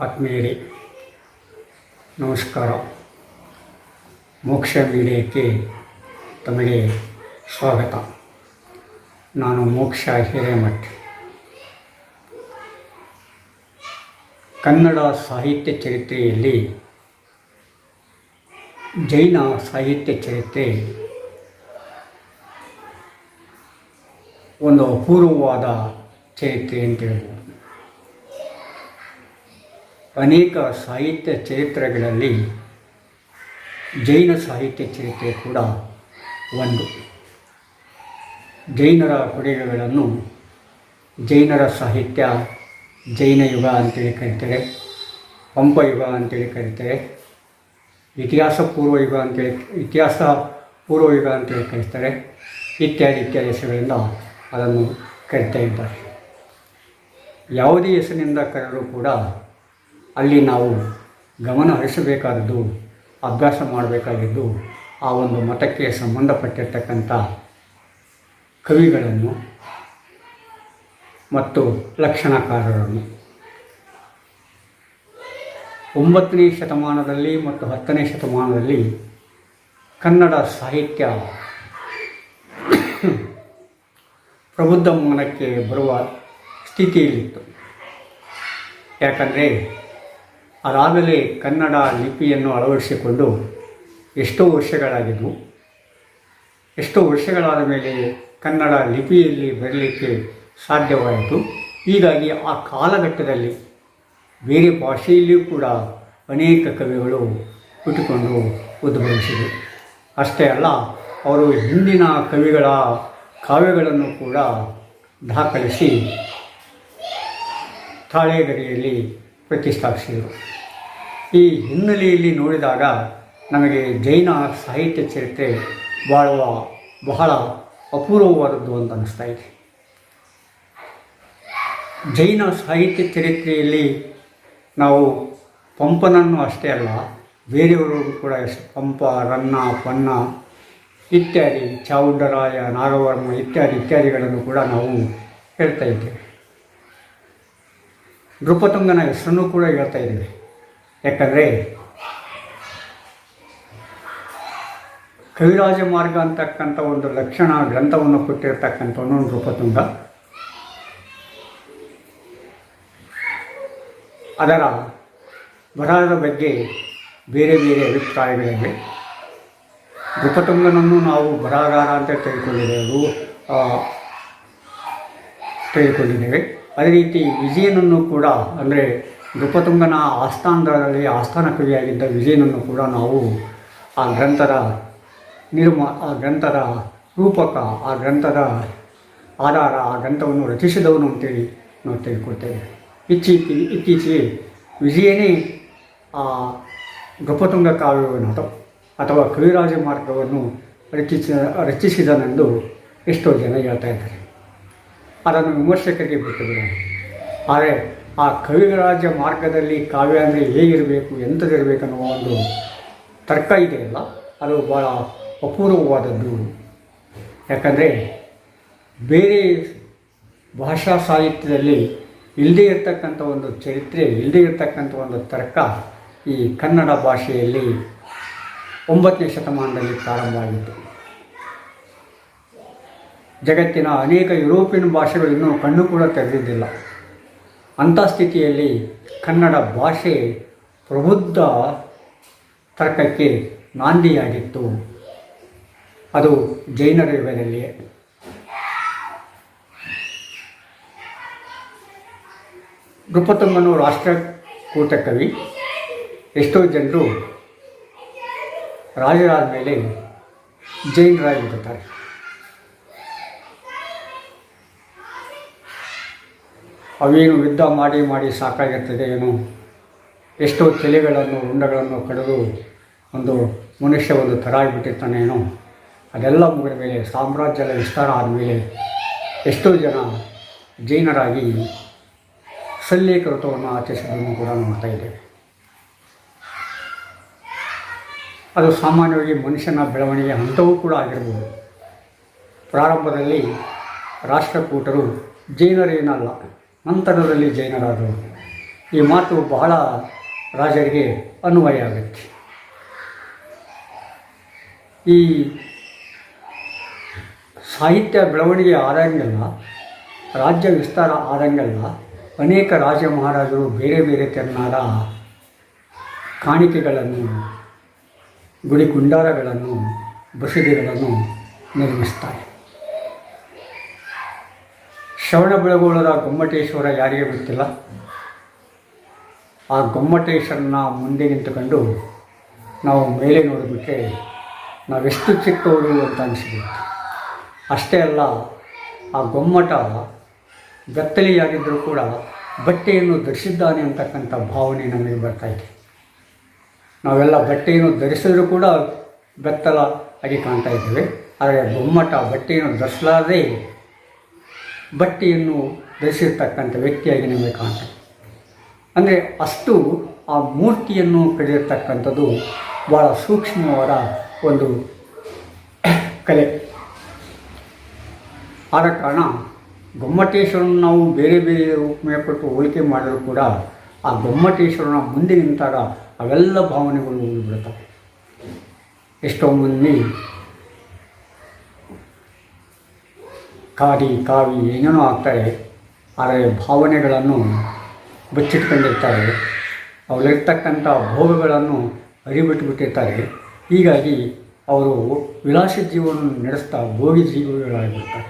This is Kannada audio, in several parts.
ಆತ್ಮೀಯರೇ, ನಮಸ್ಕಾರ. ಮೋಕ್ಷ ಮೀಡಿಯಕ್ಕೆ ತಮಗೆ ಸ್ವಾಗತ. ನಾನು ಮೋಕ್ಷ ಹಿರೇಮಠ್. ಕನ್ನಡ ಸಾಹಿತ್ಯ ಚರಿತ್ರೆಯಲ್ಲಿ, ಜೈನ ಸಾಹಿತ್ಯ ಚರಿತ್ರೆ ಒಂದು ಅಪೂರ್ವವಾದ ಚರಿತ್ರೆ ಅಂತ ಹೇಳ್ಬೋದು. ಅನೇಕ ಸಾಹಿತ್ಯ ಚರಿತ್ರೆಗಳಲ್ಲಿ ಜೈನ ಸಾಹಿತ್ಯ ಚರಿತ್ರೆ ಕೂಡ ಒಂದು. ಜೈನರ ಕೊಡುಗೆಗಳನ್ನು ಜೈನರ ಸಾಹಿತ್ಯ, ಜೈನ ಯುಗ ಅಂತೇಳಿ ಕರೀತಾರೆ, ಪಂಪ ಯುಗ ಅಂತೇಳಿ ಕರೀತಾರೆ, ಇತಿಹಾಸ ಪೂರ್ವ ಯುಗ ಅಂತೇಳಿ, ಇತಿಹಾಸ ಪೂರ್ವ ಯುಗ ಅಂತೇಳಿ ಕರೀತಾರೆ, ಇತ್ಯಾದಿ ಇತ್ಯಾದಿ ಹೆಸರುಗಳಿಂದ ಅದನ್ನು ಕರಿತಾ ಇದ್ದಾರೆ. ಯಾವುದೇ ಹೆಸರಿನಿಂದ ಕರೆದರೂ ಕೂಡ ಅಲ್ಲಿ ನಾವು ಗಮನ ಹರಿಸಬೇಕಾದದ್ದು, ಅಭ್ಯಾಸ ಮಾಡಬೇಕಾಗಿದ್ದು, ಆ ಒಂದು ಮಠಕ್ಕೆ ಸಂಬಂಧಪಟ್ಟಿರ್ತಕ್ಕಂಥ ಕವಿಗಳನ್ನು ಮತ್ತು ಲಕ್ಷಣಕಾರರನ್ನು. ಒಂಬತ್ತನೇ ಶತಮಾನದಲ್ಲಿ ಮತ್ತು ಹತ್ತನೇ ಶತಮಾನದಲ್ಲಿ ಕನ್ನಡ ಸಾಹಿತ್ಯ ಪ್ರಬುದ್ಧ ಮನಕ್ಕೆ ಬರುವ ಸ್ಥಿತಿಯಲ್ಲಿತ್ತು. ಯಾಕಂದರೆ ಅದಾಗಲೇ ಕನ್ನಡ ಲಿಪಿಯನ್ನು ಅಳವಡಿಸಿಕೊಂಡು ಎಷ್ಟೋ ವರ್ಷಗಳಾಗಿದ್ದವು ಎಷ್ಟೋ ವರ್ಷಗಳಾದ ಮೇಲೆ ಕನ್ನಡ ಲಿಪಿಯಲ್ಲಿ ಬರಲಿಕ್ಕೆ ಸಾಧ್ಯವಾಯಿತು. ಹೀಗಾಗಿ ಆ ಕಾಲಘಟ್ಟದಲ್ಲಿ ಬೇರೆ ಭಾಷೆಯಲ್ಲಿಯೂ ಕೂಡ ಅನೇಕ ಕವಿಗಳು ಹುಟ್ಟಿಕೊಂಡು ಉದ್ಭವಿಸಿದರು. ಅಷ್ಟೇ ಅಲ್ಲ, ಅವರು ಹಿಂದಿನ ಕವಿಗಳ ಕಾವ್ಯಗಳನ್ನು ಕೂಡ ದಾಖಲಿಸಿ ತಾಳೆಗರಿಯಲ್ಲಿ ಪ್ರತಿಷ್ಠಾಪಿಸಿದರು. ಈ ಹಿನ್ನೆಲೆಯಲ್ಲಿ ನೋಡಿದಾಗ ನಮಗೆ ಜೈನ ಸಾಹಿತ್ಯ ಚರಿತ್ರೆ ಬಾಳುವ ಬಹಳ ಅಪೂರ್ವವಾದದ್ದು ಅಂತ ಅನ್ನಿಸ್ತಾ ಇದೆ. ಜೈನ ಸಾಹಿತ್ಯ ಚರಿತ್ರೆಯಲ್ಲಿ ನಾವು ಪಂಪನನ್ನು ಅಷ್ಟೇ ಅಲ್ಲ ಬೇರೆಯವರು ಕೂಡ ಪಂಪ, ರನ್ನ, ಪನ್ನ ಇತ್ಯಾದಿ, ಚಾವುಂಡರಾಯ, ನಾಗವರ್ಮ ಇತ್ಯಾದಿ ಇತ್ಯಾದಿಗಳನ್ನು ಕೂಡ ನಾವು ಹೇಳ್ತಾ ಇದ್ದೇವೆ. ನೃಪತುಂಗನ ಹೆಸರನ್ನು ಕೂಡ ಹೇಳ್ತಾ ಇದ್ದೇವೆ. ಯಾಕಂದರೆ ಕವಿರಾಜ ಮಾರ್ಗ ಅಂತಕ್ಕಂಥ ಒಂದು ಲಕ್ಷಣ ಗ್ರಂಥವನ್ನು ಕೊಟ್ಟಿರ್ತಕ್ಕಂಥ ಒಂದೊಂದು ರೂಪತುಂಗ ಅದರ ಬರಹದ ಬಗ್ಗೆ ಬೇರೆ ಬೇರೆ ಅಭಿಪ್ರಾಯಗಳಿವೆ. ನೃಪತುಂಗನನ್ನು ನಾವು ಬರಹಗಾರ ಅಂತ ತೆಗೆದುಕೊಂಡಿದ್ದೇವೆ. ಅದೇ ರೀತಿ ವಿಜಯನನ್ನು ಕೂಡ ಅಂದರೆ ನೃಪತುಂಗನ ಆಸ್ಥಾನದಲ್ಲಿ ಆಸ್ಥಾನ ಕವಿಯಾಗಿದ್ದ ವಿಜಯನನ್ನು ಕೂಡ ನಾವು ಆ ಗ್ರಂಥದ ನಿರ್ಮ, ಆ ಗ್ರಂಥದ ರೂಪಕ, ಆ ಗ್ರಂಥದ ಆಧಾರ, ಆ ಗ್ರಂಥವನ್ನು ರಚಿಸಿದವನು ಅಂತೇಳಿ ನಾವು ತಿಳ್ಕೊಳ್ತೇವೆ ಇತ್ತೀಚೆ ಇತ್ತೀಚೆಗೆ ವಿಜಯನೇ ಆ ಗೃಪತುಂಗ ಕಾವ್ಯವನ್ನು ಅಥವಾ ಕವಿರಾಜ ಮಾರ್ಗವನ್ನು ರಚಿಸ, ರಚಿಸಿದನೆಂದು ಎಷ್ಟೋ ಜನ ಹೇಳ್ತಾ ಇದ್ದಾರೆ. ಅದನ್ನು ವಿಮರ್ಶಕರಿಗೆ ಬಿಟ್ಟು ಬಿಡೋಣ. ಆದರೆ ಆ ಕವಿರಾಜ ಮಾರ್ಗದಲ್ಲಿ ಕಾವ್ಯ ಅಂದರೆ ಹೇಗಿರಬೇಕು ಎಂಥದಿರಬೇಕು ಅನ್ನುವ ಒಂದು ತರ್ಕ ಇದೆಯಲ್ಲ ಅದು ಭಾಳ ಅಪೂರ್ವವಾದದ್ದು. ಯಾಕಂದರೆ ಬೇರೆ ಭಾಷಾ ಸಾಹಿತ್ಯದಲ್ಲಿ ಇಲ್ಲದೇ ಇರತಕ್ಕಂಥ ಒಂದು ಚರಿತ್ರೆ ಇಲ್ಲದೇ ಇರತಕ್ಕಂಥ ಒಂದು ತರ್ಕ ಈ ಕನ್ನಡ ಭಾಷೆಯಲ್ಲಿ ಒಂಬತ್ತನೇ ಶತಮಾನದಲ್ಲಿ ಪ್ರಾರಂಭ ಜಗತ್ತಿನ ಅನೇಕ ಯುರೋಪಿಯನ್ ಭಾಷೆಗಳು ಇನ್ನೂ ಕಣ್ಣು ಕೂಡ ತೆರೆದಿದ್ದಿಲ್ಲ. ಅಂಥ ಸ್ಥಿತಿಯಲ್ಲಿ ಕನ್ನಡ ಭಾಷೆ ಪ್ರಬುದ್ಧ ತರ್ಕಕ್ಕೆ ನಾಂದಿಯಾಗಿತ್ತು. ಅದು ಜೈನರ ಯುಗದಲ್ಲಿಯೇ ನೃಪತುಂಗನು ರಾಷ್ಟ್ರಕೂಟ ಕವಿ ಎಷ್ಟೋ ಜನರು ರಾಜರಾದ ಮೇಲೆ ಜೈನರಾಗಿಬಿಡ್ತಾರೆ ಅವೇನು ಯುದ್ಧ ಮಾಡಿ ಮಾಡಿ ಸಾಕಾಗಿರ್ತದೆ ಏನು? ಎಷ್ಟೋ ತಲೆಗಳನ್ನು ರುಂಡಗಳನ್ನು ಕಡಿದು ಒಂದು ಮನುಷ್ಯ ಒಂದು ಥರ ಆಗಿಬಿಟ್ಟಿರ್ತಾನೇನೋ ಅದೆಲ್ಲ ಮುಗಿದ ಮೇಲೆ, ಸಾಮ್ರಾಜ್ಯದ ವಿಸ್ತಾರ ಆದಮೇಲೆ ಎಷ್ಟೋ ಜನ ಜೈನರಾಗಿ ಸಲ್ಲೇಖ ವ್ರತವನ್ನು ಆಚರಿಸೋದನ್ನು ಕೂಡ ನೋಡ್ತಾ ಇದ್ದೇವೆ. ಅದು ಸಾಮಾನ್ಯವಾಗಿ ಮನುಷ್ಯನ ಬೆಳವಣಿಗೆ ಹಂತವೂ ಕೂಡ ಆಗಿರ್ಬೋದು. ಪ್ರಾರಂಭದಲ್ಲಿ ರಾಷ್ಟ್ರಕೂಟರು ಜೈನರೇನಲ್ಲ ನಂತರದಲ್ಲಿ ಜೈನರಾದರು. ಈ ಮಾತು ಬಹಳ ರಾಜರಿಗೆ ಅನ್ವಯ ಆಗುತ್ತೆ. ಈ ಸಾಹಿತ್ಯ ಬೆಳವಣಿಗೆ ಆದಂಗೆಲ್ಲ ರಾಜ್ಯ ವಿಸ್ತಾರ ಆದಂಗೆಲ್ಲ ಅನೇಕ ರಾಜ ಮಹಾರಾಜರು ಬೇರೆ ಬೇರೆ ತೆರನಾದ ಕಾಣಿಕೆಗಳನ್ನು, ಗುಡಿ ಗುಂಡಾರಗಳನ್ನು, ಬಸದಿಗಳನ್ನು ನಿರ್ಮಿಸ್ತಾರೆ. ಶ್ರವಣ ಬೆಳಗೋಳದ ಗೊಮ್ಮಟೇಶ್ವರ ಯಾರಿಗೆ ಗೊತ್ತಿಲ್ಲ? ಆ ಗೊಮ್ಮಟೇಶ್ವರನ ಮುಂದೆ ನಿಂತುಕೊಂಡು ನಾವು ಮೇಲೆ ನೋಡೋದಕ್ಕೆ ನಾವೆಷ್ಟು ಚಿಕ್ಕವರು ಅಂತ ಅನಿಸ್ಬೇಕು ಅಷ್ಟೇ ಅಲ್ಲ, ಆ ಗೊಮ್ಮಟ ಬೆತ್ತಲೆಯಾಗಿದ್ದರೂ ಕೂಡ ಬಟ್ಟೆಯನ್ನು ಧರಿಸಿದ್ದಾನೆ ಅಂತಕ್ಕಂಥ ಭಾವನೆ ನಮಗೆ ಬರ್ತಾಯಿದೆ ನಾವೆಲ್ಲ ಬಟ್ಟೆಯನ್ನು ಧರಿಸಿದ್ರೂ ಕೂಡ ಬೆತ್ತಲ ಆಗಿ ಕಾಣ್ತಾ ಇದ್ದೇವೆ. ಆದರೆ ಗೊಮ್ಮಟ, ಬಟ್ಟೆಯನ್ನು ಧರಿಸಲಾರದೆ ಬಟ್ಟೆಯನ್ನು ಧರಿಸಿರ್ತಕ್ಕಂಥ ವ್ಯಕ್ತಿಯಾಗಿ ನಮಗೆ ಕಾಣ್ತದೆ. ಅಂದರೆ ಅಷ್ಟು ಆ ಮೂರ್ತಿಯನ್ನು ಕಡಿದಿರ್ತಕ್ಕಂಥದ್ದು ಭಾಳ ಸೂಕ್ಷ್ಮವಾದ ಒಂದು ಕಲೆ. ಆದ ಕಾರಣ ಗೊಮ್ಮಟೇಶ್ವರನ ನಾವು ಬೇರೆ ಬೇರೆ ಉಪಮೆ ಕೊಟ್ಟು ಹೋಲಿಕೆ ಮಾಡಿದರೂ ಕೂಡ ಆ ಗೊಮ್ಮಟೇಶ್ವರನ ಮುಂದೆ ನಿಂತಾಗ ಅವೆಲ್ಲ ಭಾವನೆಗಳು ಬಿಡುತ್ತವೆ ಎಷ್ಟೋ ಮಂದಿ ಕಾದಿ ಕಾವಿ ಏನೇನೋ ಆಗ್ತಾರೆ, ಆದರೆ ಭಾವನೆಗಳನ್ನು ಬಚ್ಚಿಟ್ಕೊಂಡಿರ್ತಾರೆ. ಅವರಲ್ಲಿರ್ತಕ್ಕಂಥ ಭೋಗಗಳನ್ನು ಅರಿಬಿಟ್ಟುಬಿಟ್ಟಿರ್ತಾರೆ ಹೀಗಾಗಿ ಅವರು ವಿಲಾಸ ಜೀವನ ನಡೆಸ್ತಾ ಭೋಗಿ ಜೀವಿಗಳಾಗಿರ್ತಾರೆ.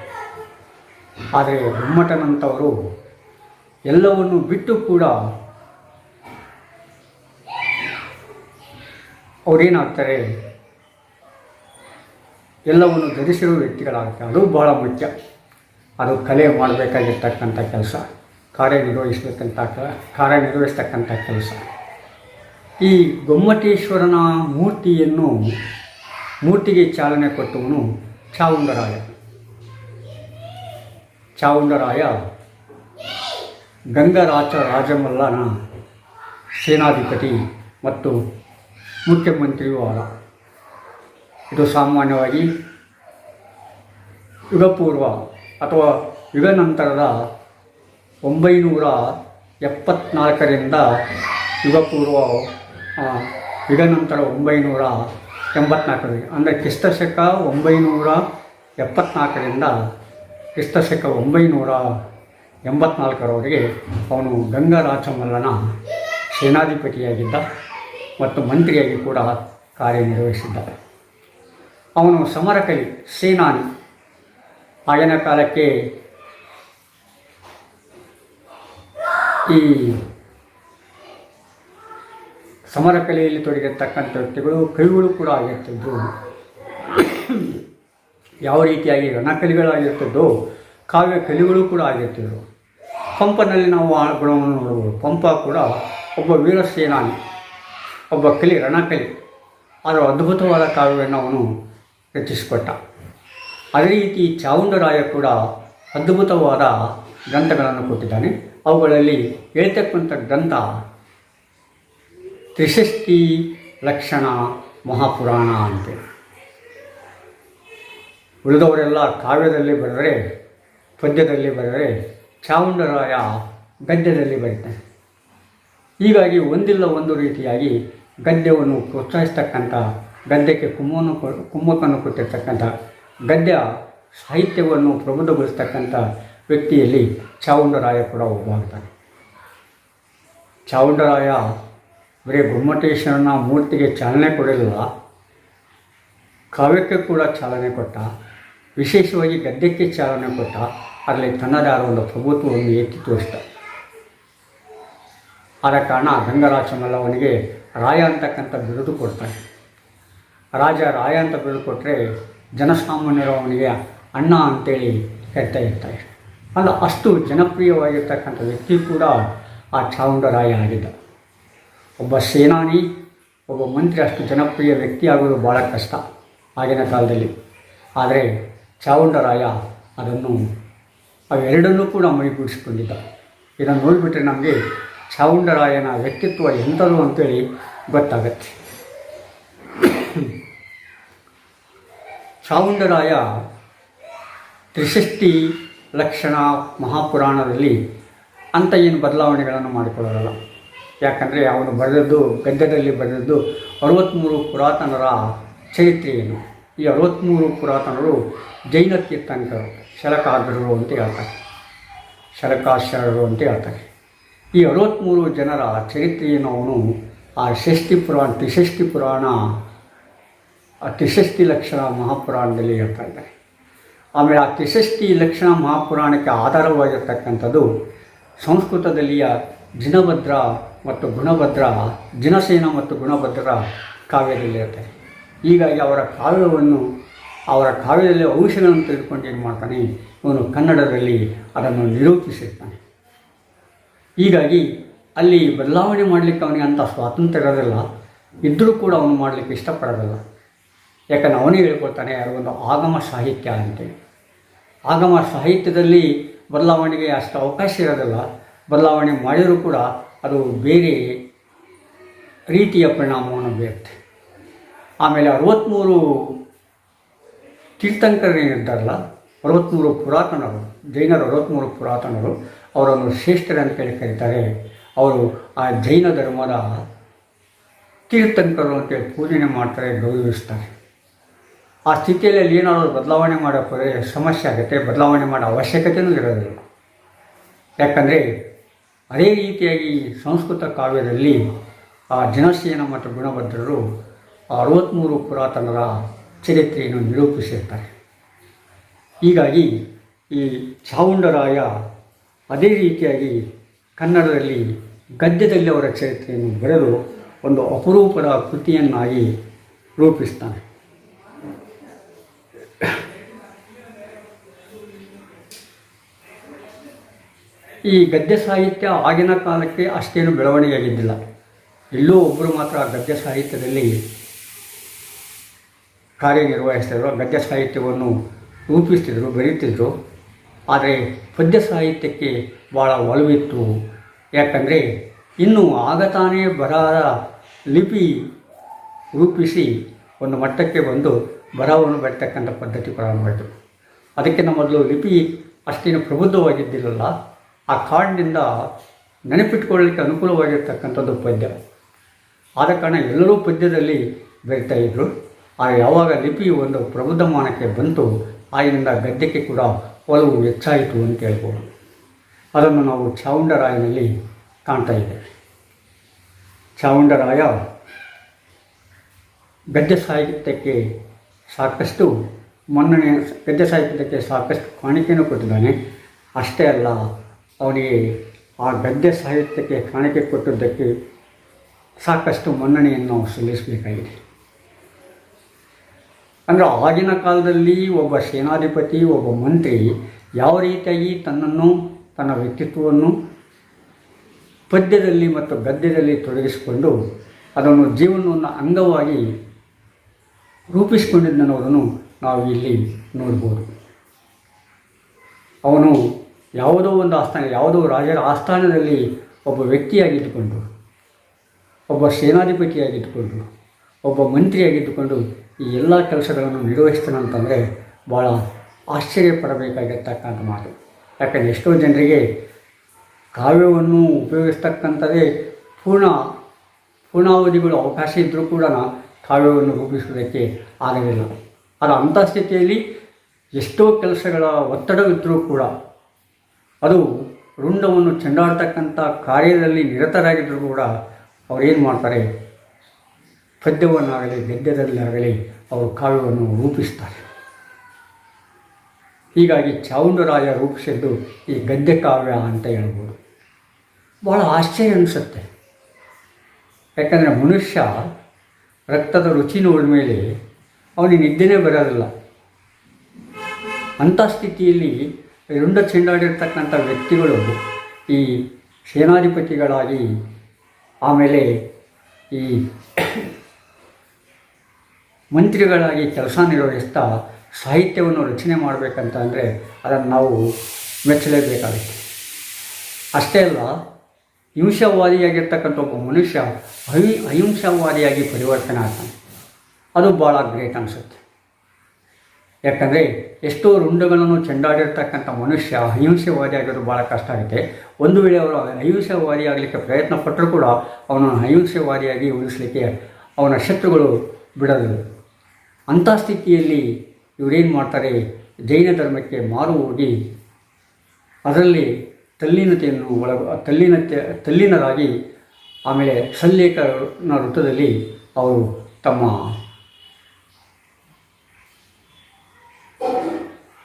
ಆದರೆ ಗುಮ್ಮಟನಂಥವರು ಎಲ್ಲವನ್ನು ಬಿಟ್ಟು ಕೂಡ ಅವರೇನಾಗ್ತಾರೆ? ಎಲ್ಲವನ್ನು ಧರಿಸಿರುವ ವ್ಯಕ್ತಿಗಳಾಗ್ತಾರೆ. ಅದು ಬಹಳ ಮುಖ್ಯ. ಅದು ಕಲೆ ಮಾಡಬೇಕಾಗಿರ್ತಕ್ಕಂಥ ಕೆಲಸ, ಕಾರ್ಯನಿರ್ವಹಿಸಬೇಕಂತ ಕಾರ್ಯನಿರ್ವಹಿಸ್ತಕ್ಕಂಥ ಕೆಲಸ. ಈ ಗೊಮ್ಮಟೇಶ್ವರನ ಮೂರ್ತಿಯನ್ನು, ಮೂರ್ತಿಗೆ ಚಾಲನೆ ಕೊಟ್ಟವನು ಚಾವುಂಡರಾಯ. ಚಾವುಂಡರಾಯ ಗಂಗರಾಚ ರಾಜಮಲ್ಲನ ಸೇನಾಧಿಪತಿ ಮತ್ತು ಮುಖ್ಯಮಂತ್ರಿಯೂ ಆದ. ಇದು ಸಾಮಾನ್ಯವಾಗಿ ಯುಗಪೂರ್ವ ಅಥವಾ ಯುಗ ನಂತರದ ಒಂಬೈನೂರ ಎಪ್ಪತ್ನಾಲ್ಕರಿಂದ ಯುಗಪೂರ್ವ ಯುಗ ನಂತರ ಒಂಬೈನೂರ ಎಂಬತ್ನಾಲ್ಕರಿಗೆ ಅಂದರೆ ಕ್ರಿಸ್ತಶಕ ಒಂಬೈನೂರ ಎಪ್ಪತ್ನಾಲ್ಕರಿಂದ ಕ್ರಿಸ್ತಶಕ ಒಂಬೈನೂರ ಎಂಬತ್ನಾಲ್ಕರವರೆಗೆ ಅವನು ಗಂಗರಾಜಮಲ್ಲನ ಸೇನಾಧಿಪತಿಯಾಗಿದ್ದ ಮತ್ತು ಮಂತ್ರಿಯಾಗಿ ಕೂಡ ಕಾರ್ಯನಿರ್ವಹಿಸಿದ್ದ. ಅವನು ಸಮರಕಲಿ ಸೇನಾನಿ. ಆಗಿನ ಕಾಲಕ್ಕೆ ಈ ಸಮರ ಕಲೆಯಲ್ಲಿ ತೊಡಗಿರ್ತಕ್ಕಂಥ ವ್ಯಕ್ತಿಗಳು, ಕವಿಗಳು ಕೂಡ ಆಗಿರ್ತಿದ್ದು. ಯಾವ ರೀತಿಯಾಗಿ ರಣಕಲಿಗಳಾಗಿರ್ತಿದ್ದು, ಕಾವ್ಯ ಕಲಿಗಳು ಕೂಡ ಆಗಿರ್ತಿದ್ರು. ಪಂಪನಲ್ಲಿ ನಾವು ಆ ಗುಣವನ್ನು ನೋಡಬಹುದು ಪಂಪ ಕೂಡ ಒಬ್ಬ ವೀರ ಸೇನಾನಿ ಒಬ್ಬ ಕಲಿ ರಣಕಲಿ. ಆದರೆ ಅದ್ಭುತವಾದ ಕಾವ್ಯವನ್ನು ಅವನು ರಚಿಸಿಕೊಟ್ಟ. ಅದೇ ರೀತಿ ಚಾವುಂಡರಾಯ ಕೂಡ ಅದ್ಭುತವಾದ ಗ್ರಂಥಗಳನ್ನು ಕೊಟ್ಟಿದ್ದಾನೆ. ಅವುಗಳಲ್ಲಿ ಹೇಳ್ತಕ್ಕಂಥ ಗ್ರಂಥ ತ್ರಿಷಷ್ಟಿ ಲಕ್ಷಣ ಮಹಾಪುರಾಣ ಅಂತೆ. ಉಳಿದವರೆಲ್ಲ ಕಾವ್ಯದಲ್ಲಿ ಬರೆದರೆ, ಪದ್ಯದಲ್ಲಿ ಬರೆದರೆ ಚಾವುಂಡರಾಯ ಗದ್ಯದಲ್ಲಿ ಬರೀತಾನೆ. ಹೀಗಾಗಿ ಒಂದಿಲ್ಲ ಒಂದು ರೀತಿಯಾಗಿ ಗದ್ಯವನ್ನು ಪ್ರೋತ್ಸಾಹಿಸ್ತಕ್ಕಂಥ, ಗದ್ಯಕ್ಕೆ ಕುಮ್ಮನ್ನು ಕುಮ್ಮಕ್ಕನ್ನು ಕೊಟ್ಟಿರ್ತಕ್ಕಂಥ ಗದ್ಯ ಸಾಹಿತ್ಯವನ್ನು ಪ್ರಬುದ್ಧಗೊಳಿಸ್ತಕ್ಕಂಥ ವ್ಯಕ್ತಿಯಲ್ಲಿ ಚಾವುಂಡರಾಯ ಕೂಡ ಒಬ್ಬ ಆಗ್ತಾನೆ ಚಾವುಂಡರಾಯ ಬರೀ ಗೊಮ್ಮಟೇಶ್ವರನ ಮೂರ್ತಿಗೆ ಚಾಲನೆ ಕೊಡಲಿಲ್ಲ. ಕಾವ್ಯಕ್ಕೆ ಕೂಡ ಚಾಲನೆ ಕೊಟ್ಟ. ವಿಶೇಷವಾಗಿ ಗದ್ಯಕ್ಕೆ ಚಾಲನೆ ಕೊಟ್ಟ. ಅದರಲ್ಲಿ ತನ್ನದೇ ಆದ ಒಂದು ಪ್ರಭುತ್ವವನ್ನು ಎತ್ತಿ ತೋರಿಸ್ತ ಆದ ಕಾರಣ ಗಂಗರಾಜಮಲ್ಲ ಅವನಿಗೆ ರಾಯ ಅಂತಕ್ಕಂಥ ಬಿರುದು ಕೊಡ್ತಾನೆ. ರಾಜ ರಾಯ ಅಂತ ಬಿರುದು ಕೊಟ್ಟರೆ ಜನಸಾಮಾನ್ಯರು ಅವನಿಗೆ ಅಣ್ಣ ಅಂತೇಳಿ ಹೇಳ್ತಾ ಇರ್ತಾರೆ. ಅಲ್ಲ, ಅಷ್ಟು ಜನಪ್ರಿಯವಾಗಿರ್ತಕ್ಕಂಥ ವ್ಯಕ್ತಿ ಕೂಡ ಆ ಚಾವುಂಡರಾಯ ಆಗಿದ್ದ. ಒಬ್ಬ ಸೇನಾನಿ, ಒಬ್ಬ ಮಂತ್ರಿ ಅಷ್ಟು ಜನಪ್ರಿಯ ವ್ಯಕ್ತಿ ಆಗೋದು ಭಾಳ ಕಷ್ಟ ಆಗಿನ ಕಾಲದಲ್ಲಿ. ಆದರೆ ಚಾವುಂಡರಾಯ ಅದನ್ನು ಅವೆರಡನ್ನೂ ಕೂಡ ಮೈಗೂಡಿಸಿಕೊಂಡಿದ್ದ ಇದನ್ನು ನೋಡಿಬಿಟ್ರೆ ನಮಗೆ ಚಾವುಂಡರಾಯನ ವ್ಯಕ್ತಿತ್ವ ಎಂಥದ್ದು ಅಂತೇಳಿ ಗೊತ್ತಾಗತ್ತೆ. ಚಾವುಂಡರಾಯ ತ್ರಿಷಷ್ಟಿ ಲಕ್ಷಣ ಮಹಾಪುರಾಣದಲ್ಲಿ ಅಂತ ಏನು ಬದಲಾವಣೆಗಳನ್ನು ಮಾಡಿಕೊಳ್ಳಲ್ಲ ಯಾಕಂದರೆ ಅವನು ಬರೆದದ್ದು, ಗದ್ಯದಲ್ಲಿ ಬರೆದದ್ದು ಅರವತ್ತ್ಮೂರು ಪುರಾತನರ ಚರಿತ್ರೆಯನ್ನು. ಈ ಅರವತ್ತ್ಮೂರು ಪುರಾತನರು ಜೈನ ತೀರ್ಥಂಕರು ಶಲಕಾಗ್ರರು ಅಂತ ಹೇಳ್ತಾರೆ. ಶರಕಾಶರರು ಅಂತ ಹೇಳ್ತಾರೆ. ಈ ಅರವತ್ತ್ಮೂರು ಜನರ ಚರಿತ್ರೆಯನ್ನು ಅವನು ಆ ಷಷ್ಠಿ ಪುರಾಣ ತ್ರಿಷಷ್ಟಿ ಪುರಾಣ ಆ ತ್ರಿಷಷ್ಟಿ ಲಕ್ಷಣ ಮಹಾಪುರಾಣದಲ್ಲಿ ಹೇಳ್ತಾ ಇದ್ದಾರೆ. ಆಮೇಲೆ ಆ ತ್ರಿಷಷ್ಟಿ ಲಕ್ಷಣ ಮಹಾಪುರಾಣಕ್ಕೆ ಆಧಾರವಾಗಿರ್ತಕ್ಕಂಥದ್ದು ಸಂಸ್ಕೃತದಲ್ಲಿಯ ಜಿನಭದ್ರ ಮತ್ತು ಗುಣಭದ್ರ, ಜಿನಸೇನ ಮತ್ತು ಗುಣಭದ್ರ ಕಾವ್ಯದಲ್ಲಿರುತ್ತೆ ಹೀಗಾಗಿ ಅವರ ಕಾವ್ಯವನ್ನು, ಅವರ ಕಾವ್ಯದಲ್ಲಿ ಅಂಶಗಳನ್ನು ತೆಗೆದುಕೊಂಡು ಏನು ಮಾಡ್ತಾನೆ, ಇವನು ಕನ್ನಡದಲ್ಲಿ ಅದನ್ನು ನಿರೂಪಿಸಿರ್ತಾನೆ. ಹೀಗಾಗಿ ಅಲ್ಲಿ ಬದಲಾವಣೆ ಮಾಡಲಿಕ್ಕೆ ಅವನಿಗೆ ಅಂಥ ಸ್ವಾತಂತ್ರ್ಯ ಇರೋದಿಲ್ಲ ಇದ್ದರೂ ಕೂಡ ಅವನು ಮಾಡಲಿಕ್ಕೆ ಇಷ್ಟಪಡೋದಿಲ್ಲ. ಯಾಕಂದ್ರೆ ಅವನೇ ಹೇಳ್ಕೊಳ್ತಾನೆ ಒಂದು ಆಗಮ ಸಾಹಿತ್ಯ ಅಂತೇಳಿ. ಆಗಮ ಸಾಹಿತ್ಯದಲ್ಲಿ ಬದಲಾವಣೆಗೆ ಅಷ್ಟು ಅವಕಾಶ ಇರೋದಿಲ್ಲ. ಬದಲಾವಣೆ ಮಾಡಿದರೂ ಕೂಡ ಅದು ಬೇರೆ ರೀತಿಯ ಪರಿಣಾಮವನ್ನು ಬೀರುತ್ತೆ. ಆಮೇಲೆ ಅರವತ್ತ್ಮೂರು ತೀರ್ಥಂಕರೇನಿದ್ದಾರಲ್ಲ ಅರವತ್ತ್ಮೂರು ಪುರಾತನರು, ಜೈನರು ಅರವತ್ತ್ಮೂರು ಪುರಾತನರು, ಅವರನ್ನು ಶ್ರೇಷ್ಠರು ಅಂತೇಳಿ ಕರೀತಾರೆ. ಅವರು ಆ ಜೈನ ಧರ್ಮದ ತೀರ್ಥಂಕರು ಅಂತೇಳಿ ಪೂಜನೆ ಮಾಡ್ತಾರೆ, ಗೌರವಿಸ್ತಾರೆ. ಆ ಸ್ಥಿತಿಯಲ್ಲಿ ಏನಾದರೂ ಬದಲಾವಣೆ ಮಾಡೋಕ್ಕೆ ಸಮಸ್ಯೆ ಆಗುತ್ತೆ, ಬದಲಾವಣೆ ಮಾಡೋ ಅವಶ್ಯಕತೆಯೂ ಇರೋದಿಲ್ಲ. ಯಾಕಂದರೆ ಅದೇ ರೀತಿಯಾಗಿ ಸಂಸ್ಕೃತ ಕಾವ್ಯದಲ್ಲಿ ಆ ಜನಸೇನ ಮತ್ತು ಗುಣಭದ್ರರು ಅರವತ್ತ್ಮೂರು ಪುರಾತನರ ಚರಿತ್ರೆಯನ್ನು ನಿರೂಪಿಸಿರ್ತಾರೆ. ಹೀಗಾಗಿ ಈ ಚಾವುಂಡರಾಯ ಅದೇ ರೀತಿಯಾಗಿ ಕನ್ನಡದಲ್ಲಿ ಗದ್ಯದಲ್ಲಿ ಅವರ ಚರಿತ್ರೆಯನ್ನು ಬರೆದು ಒಂದು ಅಪರೂಪದ ಕೃತಿಯನ್ನಾಗಿ ರೂಪಿಸ್ತಾನೆ. ಈ ಗದ್ಯ ಸಾಹಿತ್ಯ ಆಗಿನ ಕಾಲಕ್ಕೆ ಅಷ್ಟೇನು ಬೆಳವಣಿಗೆ ಆಗಿದ್ದಿಲ್ಲ ಎಲ್ಲೋ ಒಬ್ಬರು ಮಾತ್ರ ಗದ್ಯ ಸಾಹಿತ್ಯದಲ್ಲಿ ಕಾರ್ಯನಿರ್ವಹಿಸ್ತಿದ್ರು ಗದ್ಯ ಸಾಹಿತ್ಯವನ್ನು ರೂಪಿಸ್ತಿದ್ರು, ಬರೀತಿದ್ರು. ಆದರೆ ಪದ್ಯ ಸಾಹಿತ್ಯಕ್ಕೆ ಭಾಳ ಒಲವಿತ್ತು. ಯಾಕಂದರೆ ಇನ್ನು ಆಗ ತಾನೇ ಲಿಪಿ ರೂಪಿಸಿ ಒಂದು ಮಟ್ಟಕ್ಕೆ ಬಂದು ಬರಹವನ್ನು ಬರ್ತಕ್ಕಂಥ ಪದ್ಧತಿ ಪ್ರಾರಂಭವಾಯಿತು ಅದಕ್ಕಿಂತ ಮೊದಲು ಲಿಪಿ ಅಷ್ಟೇನು ಪ್ರಬುದ್ಧವಾಗಿದ್ದಿರಲ್ಲ ಆ ಕಾರ್ಡ್ನಿಂದ ನೆನಪಿಟ್ಕೊಳ್ಳಲಿಕ್ಕೆ ಅನುಕೂಲವಾಗಿರ್ತಕ್ಕಂಥದ್ದು ಪದ್ಯ. ಆದ ಕಾರಣ ಎಲ್ಲರೂ ಪದ್ಯದಲ್ಲಿ ಬೆರಿತಾ ಇದ್ದರು ಆ ಯಾವಾಗ ಲಿಪಿ ಒಂದು ಪ್ರಬುದ್ಧಮಾನಕ್ಕೆ ಬಂತು ಆಗಿನಿಂದ ಗದ್ಯಕ್ಕೆ ಕೂಡ ಒಲವು ಹೆಚ್ಚಾಯಿತು ಅಂತ ಹೇಳ್ಬೋದು. ಅದನ್ನು ನಾವು ಚಾವುಂಡರಾಯನಲ್ಲಿ ಕಾಣ್ತಾ ಇದ್ದೇವೆ. ಚಾವುಂಡರಾಯ ಗದ್ಯ ಸಾಹಿತ್ಯಕ್ಕೆ ಸಾಕಷ್ಟು ಮನ್ನಣೆ ಗದ್ಯ ಸಾಹಿತ್ಯಕ್ಕೆ ಸಾಕಷ್ಟು ಕಾಣಿಕೆಯನ್ನು ಕೊಟ್ಟಿದ್ದಾನೆ. ಅಷ್ಟೇ ಅಲ್ಲ, ಅವನಿಗೆ ಆ ಗದ್ಯ ಸಾಹಿತ್ಯಕ್ಕೆ ಕಾಣಿಕೆ ಕೊಟ್ಟಿದ್ದಕ್ಕೆ ಸಾಕಷ್ಟು ಮನ್ನಣೆಯನ್ನು ಸಲ್ಲಿಸಬೇಕಾಗಿದೆ. ಅಂದರೆ ಆಗಿನ ಕಾಲದಲ್ಲಿ ಒಬ್ಬ ಸೇನಾಧಿಪತಿ, ಒಬ್ಬ ಮಂತ್ರಿ ಯಾವ ರೀತಿಯಾಗಿ ತನ್ನನ್ನು, ತನ್ನ ವ್ಯಕ್ತಿತ್ವವನ್ನು ಪದ್ಯದಲ್ಲಿ ಮತ್ತು ಗದ್ಯದಲ್ಲಿ ತೊಡಗಿಸಿಕೊಂಡು ಅದನ್ನು ಜೀವನವನ್ನು ಅಂಗವಾಗಿ ರೂಪಿಸಿಕೊಂಡಿದ್ದನ್ನೋದನ್ನು ನಾವು ಇಲ್ಲಿ ನೋಡ್ಬೋದು. ಅವನು ಯಾವುದೋ ಒಂದು ಆಸ್ಥಾನ, ಯಾವುದೋ ರಾಜರ ಆಸ್ಥಾನದಲ್ಲಿ ಒಬ್ಬ ವ್ಯಕ್ತಿಯಾಗಿದ್ದುಕೊಂಡು, ಒಬ್ಬ ಸೇನಾಧಿಪತಿಯಾಗಿದ್ದುಕೊಂಡು, ಒಬ್ಬ ಮಂತ್ರಿಯಾಗಿಟ್ಟುಕೊಂಡು ಈ ಎಲ್ಲ ಕೆಲಸಗಳನ್ನು ನಿರ್ವಹಿಸ್ತಾನಂತಂದರೆ ಭಾಳ ಆಶ್ಚರ್ಯ ಪಡಬೇಕಾಗಿರ್ತಕ್ಕಂಥ ಮಾತು. ಯಾಕಂದರೆ ಎಷ್ಟೋ ಜನರಿಗೆ ಕಾವ್ಯವನ್ನು ಉಪಯೋಗಿಸ್ತಕ್ಕಂಥದ್ದೇ ಪೂರ್ಣ, ಪೂರ್ಣಾವಧಿಗಳು ಅವಕಾಶ ಇದ್ದರೂ ಕೂಡ ಕಾವ್ಯವನ್ನು ರೂಪಿಸುವುದಕ್ಕೆ ಆಗಲಿಲ್ಲ. ಆದರೆ ಅಂಥ ಸ್ಥಿತಿಯಲ್ಲಿ ಎಷ್ಟೋ ಕೆಲಸಗಳ ಒತ್ತಡವಿದ್ದರೂ ಕೂಡ ಅದು ರುಂಡವನ್ನು ಚೆಂಡಾಡ್ತಕ್ಕಂಥ ಕಾರ್ಯದಲ್ಲಿ ನಿರತರಾಗಿದ್ದರೂ ಕೂಡ ಅವರೇನು ಮಾಡ್ತಾರೆ? ಪದ್ಯವನ್ನಾಗಲಿ, ಗದ್ಯದಲ್ಲಾಗಲಿ ಅವರು ಕಾವ್ಯವನ್ನು ರೂಪಿಸ್ತಾರೆ. ಹೀಗಾಗಿ ಚಾವುಂಡರಾಯ ರೂಪಿಸಿದ್ದು ಈ ಗದ್ಯ ಕಾವ್ಯ ಅಂತ ಹೇಳ್ಬೋದು. ಭಾಳ ಆಶ್ಚರ್ಯ ಅನಿಸುತ್ತೆ. ಯಾಕಂದರೆ ಮನುಷ್ಯ ರಕ್ತದ ರುಚಿ ನೋಡಿದ ಮೇಲೆ ಅವನಿಗೆ ನಿದ್ದೆನೇ ಬರೋದಿಲ್ಲ. ಅಂಥ ಸ್ಥಿತಿಯಲ್ಲಿ ರುಂಡ ಚೆಂಡಾಡಿರ್ತಕ್ಕಂಥ ವ್ಯಕ್ತಿಗಳು ಈ ಸೇನಾಧಿಪತಿಗಳಾಗಿ ಆಮೇಲೆ ಈ ಮಂತ್ರಿಗಳಾಗಿ ಕೆಲಸ ನಿರ್ವಹಿಸ್ತಾ ಸಾಹಿತ್ಯವನ್ನು ರಚನೆ ಮಾಡಬೇಕಂತ ಅಂದರೆ ಅದನ್ನು ನಾವು ಮೆಚ್ಚಲೇಬೇಕಾಗುತ್ತೆ. ಅಷ್ಟೇ ಅಲ್ಲ ಹಿಂಸವಾದಿಯಾಗಿರ್ತಕ್ಕಂಥ ಒಬ್ಬ ಮನುಷ್ಯ ಅಹಿ, ಅಹಿಂಸಾವಾದಿಯಾಗಿ ಪರಿವರ್ತನೆ ಆಗ್ತಾನೆ. ಅದು ಭಾಳ ಗ್ರೇಟ್ ಅನಿಸುತ್ತೆ. ಯಾಕಂದರೆ ಎಷ್ಟೋ ರುಂಡಗಳನ್ನು ಚೆಂಡಾಡಿರ್ತಕ್ಕಂಥ ಮನುಷ್ಯ ಅಹಿಂಸೆವಾದಿ ಆಗೋದು ಭಾಳ ಕಷ್ಟ ಆಗುತ್ತೆ. ಒಂದು ವೇಳೆ ಅವರು ಅಹಿಂಸೆವಾದಿ ಆಗಲಿಕ್ಕೆ ಪ್ರಯತ್ನ ಪಟ್ಟರೂ ಕೂಡ ಅವನನ್ನು ಅಹಿಂಸೆವಾದಿಯಾಗಿ ಉಳಿಸಲಿಕ್ಕೆ ಅವನ ಶತ್ರುಗಳು ಬಿಡೋದಿಲ್ಲ ಅಂಥ ಸ್ಥಿತಿಯಲ್ಲಿ ಇವರೇನು ಮಾಡ್ತಾರೆ? ಜೈನ ಧರ್ಮಕ್ಕೆ ಮಾರು ಹೋಗಿ ಅದರಲ್ಲಿ ತಲ್ಲೀನತೆಯನ್ನು ಒಳಗ ತಲ್ಲೀನತೆ, ತಲ್ಲೀನರಾಗಿ ಆಮೇಲೆ ಸಲ್ಲೇಖನ ವೃತ್ತದಲ್ಲಿ ಅವರು ತಮ್ಮ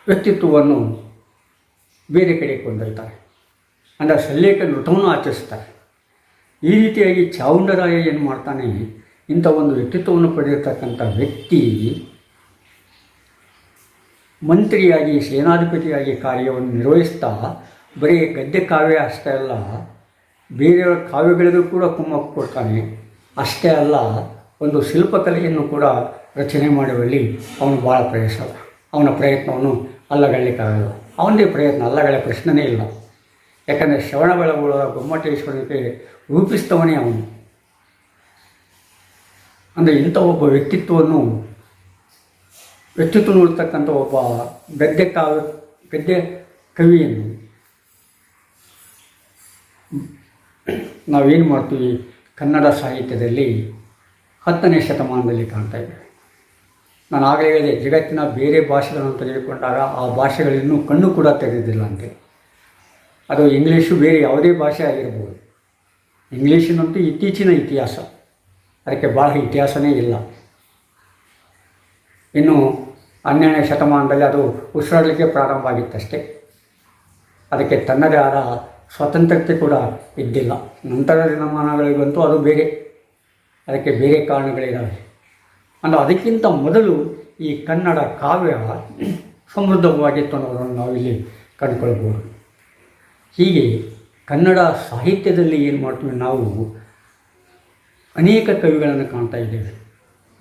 ವ್ಯಕ್ತಿತ್ವವನ್ನು ಬೇರೆ ಕಡೆ ಕೊಂಡೊಯ್ತಾರೆ. ಅಂದರೆ ಸಲ್ಲೇಖ ನೃತವನ್ನು ಆಚರಿಸ್ತಾರೆ. ಈ ರೀತಿಯಾಗಿ ಚಾವುಂಡರಾಯ ಏನು ಮಾಡ್ತಾನೆ? ಇಂಥ ಒಂದು ವ್ಯಕ್ತಿತ್ವವನ್ನು ಪಡೆದಿರ್ತಕ್ಕಂಥ ವ್ಯಕ್ತಿ ಮಂತ್ರಿಯಾಗಿ, ಸೇನಾಧಿಪತಿಯಾಗಿ ಕಾರ್ಯವನ್ನು ನಿರ್ವಹಿಸ್ತಾ ಬರೀ ಗದ್ಯ ಕಾವ್ಯ ಅಷ್ಟೇ ಅಲ್ಲ, ಬೇರೆಯವರ ಕಾವ್ಯಗಳಿಗೂ ಕೂಡ ಕುಮ್ಮಕ್ಕು ಕೊಡ್ತಾನೆ. ಅಷ್ಟೇ ಅಲ್ಲ, ಒಂದು ಶಿಲ್ಪಕಲೆಯನ್ನು ಕೂಡ ರಚನೆ ಮಾಡುವಲ್ಲಿ ಅವನು ಭಾಳ ಪ್ರಯಾಸ ಅವನ ಪ್ರಯತ್ನವನ್ನು ಅಲ್ಲಗಳಿಕ್ಕಾಗಲ್ಲ ಅವನದೇ ಪ್ರಯತ್ನ ಅಲ್ಲಗಳ ಪ್ರಶ್ನೆನೇ ಇಲ್ಲ. ಯಾಕಂದರೆ ಶ್ರವಣ ಬೆಳಗುಳ ಗೊಮ್ಮಟೇಶ್ವರನಿಗೆ ರೂಪಿಸ್ತವನೇ ಅವನು. ಅಂದರೆ ಇಂಥ ಒಬ್ಬ ವ್ಯಕ್ತಿತ್ವವನ್ನು, ವ್ಯಕ್ತಿತ್ವ ನೋಡ್ತಕ್ಕಂಥ ಒಬ್ಬ ಗದ್ಯ ಕಾವ್ಯ ಗದ್ಯ ಕವಿಯನ್ನು ನಾವೇನು ಮಾಡ್ತೀವಿ? ಕನ್ನಡ ಸಾಹಿತ್ಯದಲ್ಲಿ ಹತ್ತನೇ ಶತಮಾನದಲ್ಲಿ ಕಾಣ್ತಾ ಇದ್ದೇವೆ ನಾನು ಆಗಲೇ ಹೇಳಿದೆ, ಜಗತ್ತಿನ ಬೇರೆ ಭಾಷೆಗಳನ್ನು ತೆಗೆದುಕೊಂಡಾಗ ಆ ಭಾಷೆಗಳನ್ನು ಕಣ್ಣು ಕೂಡ ತೆಗೆದಿಲ್ಲ ಅಂತೆ. ಅದು ಇಂಗ್ಲೀಷು ಬೇರೆ ಯಾವುದೇ ಭಾಷೆ ಆಗಿರ್ಬೋದು. ಇಂಗ್ಲೀಷಿನಂತೂ ಇತ್ತೀಚಿನ ಇತಿಹಾಸ. ಅದಕ್ಕೆ ಭಾಳ ಇತಿಹಾಸನೇ ಇಲ್ಲ. ಇನ್ನು ಹನ್ನೆರಡನೇ ಶತಮಾನದಲ್ಲಿ ಅದು ಉಸಿರಾಡಲಿಕ್ಕೆ ಪ್ರಾರಂಭ ಆಗಿತ್ತಷ್ಟೇ. ಅದಕ್ಕೆ ತನ್ನದೇ ಆದ ಸ್ವಾತಂತ್ರ್ಯತೆ ಕೂಡ ಇದ್ದಿಲ್ಲ. ನಂತರ ದಿನಮಾನಗಳಿಗಂತೂ ಅದು ಬೇರೆ. ಅದಕ್ಕೆ ಬೇರೆ ಕಾರಣಗಳಿದ್ದಾವೆ ಅಂದರೆ ಅದಕ್ಕಿಂತ ಮೊದಲು ಈ ಕನ್ನಡ ಕಾವ್ಯ ಸಮೃದ್ಧವಾಗಿತ್ತು ಅನ್ನೋದನ್ನು ನಾವಿಲ್ಲಿ ಕಂಡುಕೊಳ್ಬೋದು. ಹೀಗೆ ಕನ್ನಡ ಸಾಹಿತ್ಯದಲ್ಲಿ ಏನು ಮಾಡ್ತೀವಿ ನಾವು? ಅನೇಕ ಕವಿಗಳನ್ನು ಕಾಣ್ತಾ ಇದ್ದೇವೆ.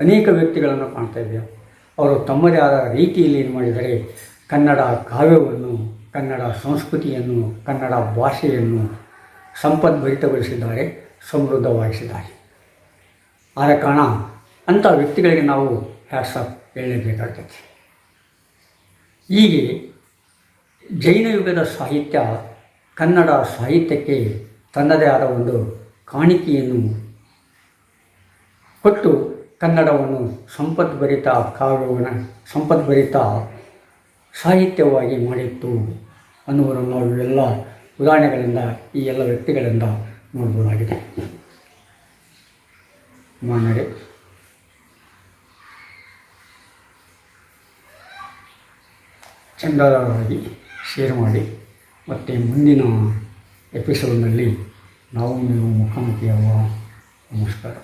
ಅನೇಕ ವ್ಯಕ್ತಿಗಳನ್ನು ಕಾಣ್ತಾ ಇದ್ದೇವೆ. ಅವರು ತಮ್ಮದೇ ಆದ ರೀತಿಯಲ್ಲಿ ಏನು ಮಾಡಿದರೆ ಕನ್ನಡ ಕಾವ್ಯವನ್ನು ಕನ್ನಡ ಸಂಸ್ಕೃತಿಯನ್ನು, ಕನ್ನಡ ಭಾಷೆಯನ್ನು ಸಂಪದ್ಭರಿತಗೊಳಿಸಿದ್ದಾರೆ, ಸಮೃದ್ಧವಾಗಿಸಿದ್ದಾರೆ. ಆದ ಕಾರಣ ಅಂಥ ವ್ಯಕ್ತಿಗಳಿಗೆ ನಾವು ಹ್ಯಾಟ್ಸಪ್ ಹೇಳಲೇಬೇಕಾಗ್ತದೆ. ಹೀಗೆ ಜೈನ ಯುಗದ ಸಾಹಿತ್ಯ ಕನ್ನಡ ಸಾಹಿತ್ಯಕ್ಕೆ ತನ್ನದೇ ಆದ ಒಂದು ಕಾಣಿಕೆಯನ್ನು ಕೊಟ್ಟು ಕನ್ನಡವನ್ನು ಸಂಪದ್ಭರಿತ ಕಾವ್ಯವನ್ನು, ಸಂಪದ್ಭರಿತ ಸಾಹಿತ್ಯವಾಗಿ ಮಾಡಿತ್ತು. ಅನ್ನುವುದನ್ನು ನಾವು ಇವೆಲ್ಲ ಉದಾಹರಣೆಗಳಿಂದ, ಈ ಎಲ್ಲ ವ್ಯಕ್ತಿಗಳಿಂದ ನೋಡ್ಬೋದಾಗಿದೆ ಮಾನಡೆ ಚಂದಾದಾರರಾಗಿ ಶೇರ್ ಮಾಡಿ. ಮತ್ತು ಮುಂದಿನ ಎಪಿಸೋಡ್ನಲ್ಲಿ ನಾವು ನೀವು ಮುಖಾಮುಖಿಯಾಗುವ ನಮಸ್ಕಾರ.